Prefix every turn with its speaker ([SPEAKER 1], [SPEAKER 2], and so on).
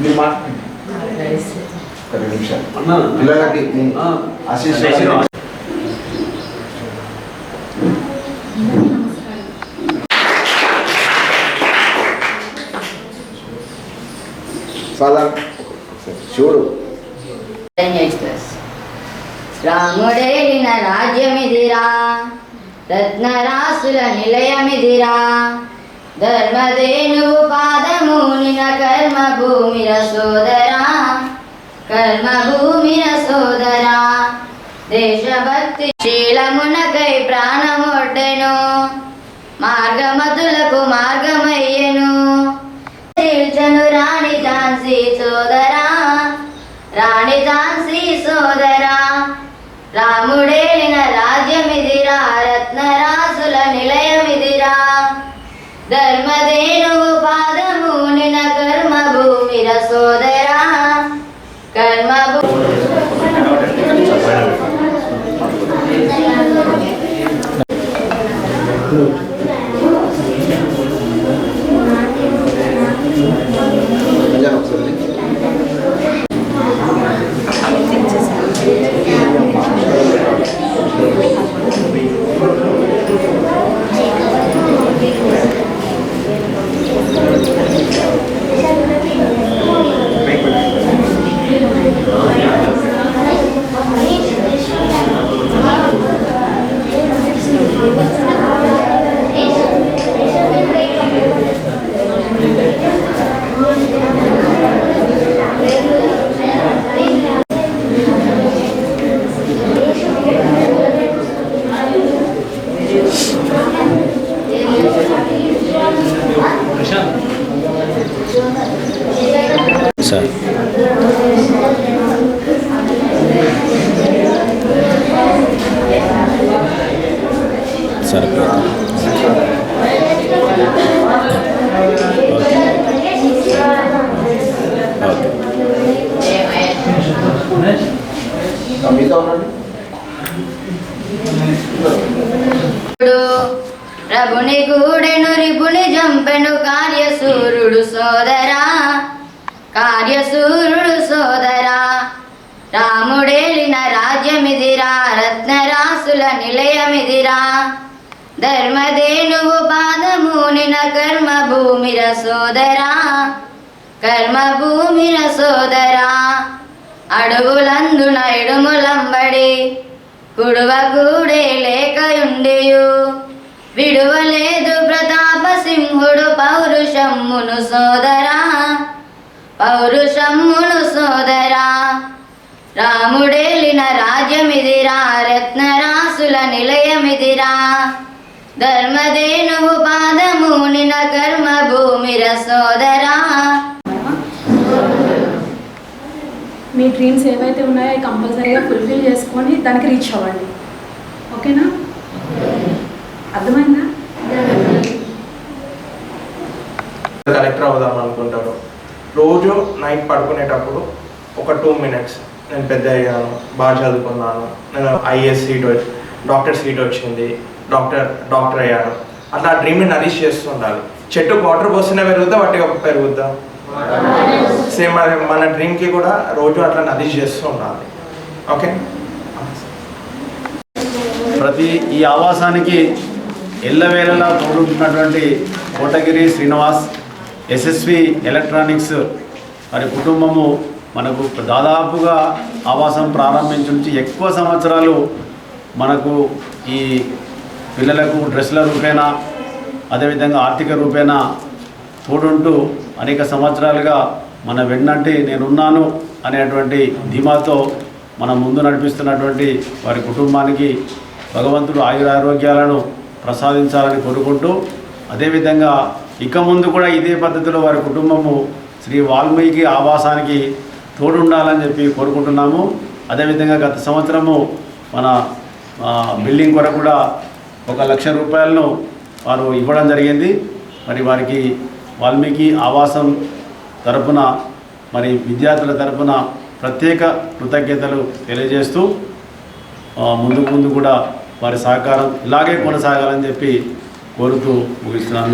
[SPEAKER 1] మీ మాట రెండు నిమిషాలు పిల్లలకి మీ ఆశీస్సు సాధారణ శివుడు
[SPEAKER 2] రాముడేలిన రాజ్యమిదిరా. రత్నరాసుల నిలయమిదిరా. ధర్మదేనువు పాదము ధర్మధేనువు కర్మ భూమిర సోదరా. కర్మ భూమిర సోదరా. దేశభక్తి శీలమునకై ప్రాణమొడ్డెను. మార్గమతులకు మార్గ రాముడేలిన రాజ్యమిదిరా రత్నరాజుల నిలయమిదిరా. ధర్మదేనువు పాదము ధర్మధేనువు పాదమూనిన కర్మభూమిర సోదరా. కర్మభూ
[SPEAKER 3] సార్. సరే ఓకే
[SPEAKER 2] ప్రభుని గూడెను రిపుని జంపెను కార్యసూరుడు సోదరా. కార్యసూరుడు సోదరా. రాముడేలిన రాజ్యమిదిరా రత్నరాసుల నిలయమిదిరా. ధర్మదేనువు పాదమునిన కర్మ కర్మభూమిర సోదరా. కర్మభూమిర సోదరా. అడుగులందున ఇడుములంబడి కుడువ కూడే లేకయుండియు. విడువలేదు ప్రతాప సింహుడు పౌరుషమ్మును సోదరా. పౌరుషమ్మును సోదరా. రాముడేలిన రాజ్యమిదిరా రత్నరాసుల నిలయమిదిరా. ధర్మధేనువు పాదమూనిన కర్మభూమిర సోదరా.
[SPEAKER 4] మీ డ్రీమ్స్ ఏవైతే ఉన్నాయో కంపల్సరీగా ఫుల్ఫిల్ చేసుకొని దానికి రీచ్ అవ్వండి. ఓకేనా? అర్థమైందా?
[SPEAKER 5] కలెక్టర్ అవుదాం అనుకుంటారు. రోజు నైట్ పడుకునేటప్పుడు ఒక టూ మినిట్స్ నేను పెద్ద అయ్యాను బాగా చదువుకున్నాను నేను ఐఏఎస్ సీట్ వచ్చి డాక్టర్ సీట్ వచ్చింది డాక్టర్ డాక్టర్ అయ్యాను. అట్లా ఆ డ్రీమ్ని నరిష్ చేస్తూ ఉండాలి చెట్టు వాటర్ పోస్తేనే పెరుగుతా వాటిగా పెరుగుద్దా? సేమ్ మన మన డ్రీమ్కి కూడా రోజు అట్లా నరిష్ చేస్తూ ఉండాలి ఓకే
[SPEAKER 3] ప్రతి ఈ ఆవాసానికి ఎల్లవేళలా తోడున్నటువంటి కోటగిరి శ్రీనివాస్ ఎస్ఎస్వి ఎలక్ట్రానిక్స్ వారి కుటుంబము మనకు దాదాపుగా ఆవాసం ప్రారంభించి నుంచి ఎక్కువ సంవత్సరాలు మనకు ఈ పిల్లలకు డ్రెస్ల రూపేణా అదేవిధంగా ఆర్థిక రూపేణా తోడుంటూ అనేక సంవత్సరాలుగా మన వెన్నంటి నేనున్నాను అనేటువంటి ధీమాతో మన ముందు నడిపిస్తున్నటువంటి వారి కుటుంబానికి భగవంతుడు ఆయురారోగ్యాలను ప్రసాదించాలని కోరుకుంటూ అదేవిధంగా ఇక ముందు కూడా ఇదే పద్ధతిలో వారి కుటుంబము శ్రీ వాల్మీకి ఆవాసానికి తోడుండాలని చెప్పి కోరుకుంటున్నాము. అదేవిధంగా గత సంవత్సరము మన బిల్డింగ్ కొరకు కూడా ఒక లక్ష రూపాయలను వారు ఇవ్వడం జరిగింది. మరి వారికి వాల్మీకి ఆవాసం తరపున మరి విద్యార్థుల తరపున ప్రత్యేక కృతజ్ఞతలు తెలియజేస్తూ ముందు ముందు కూడా వారి సహకారం ఇలాగే కొనసాగాలని చెప్పి కోరుతూ ముగిస్తున్నాను.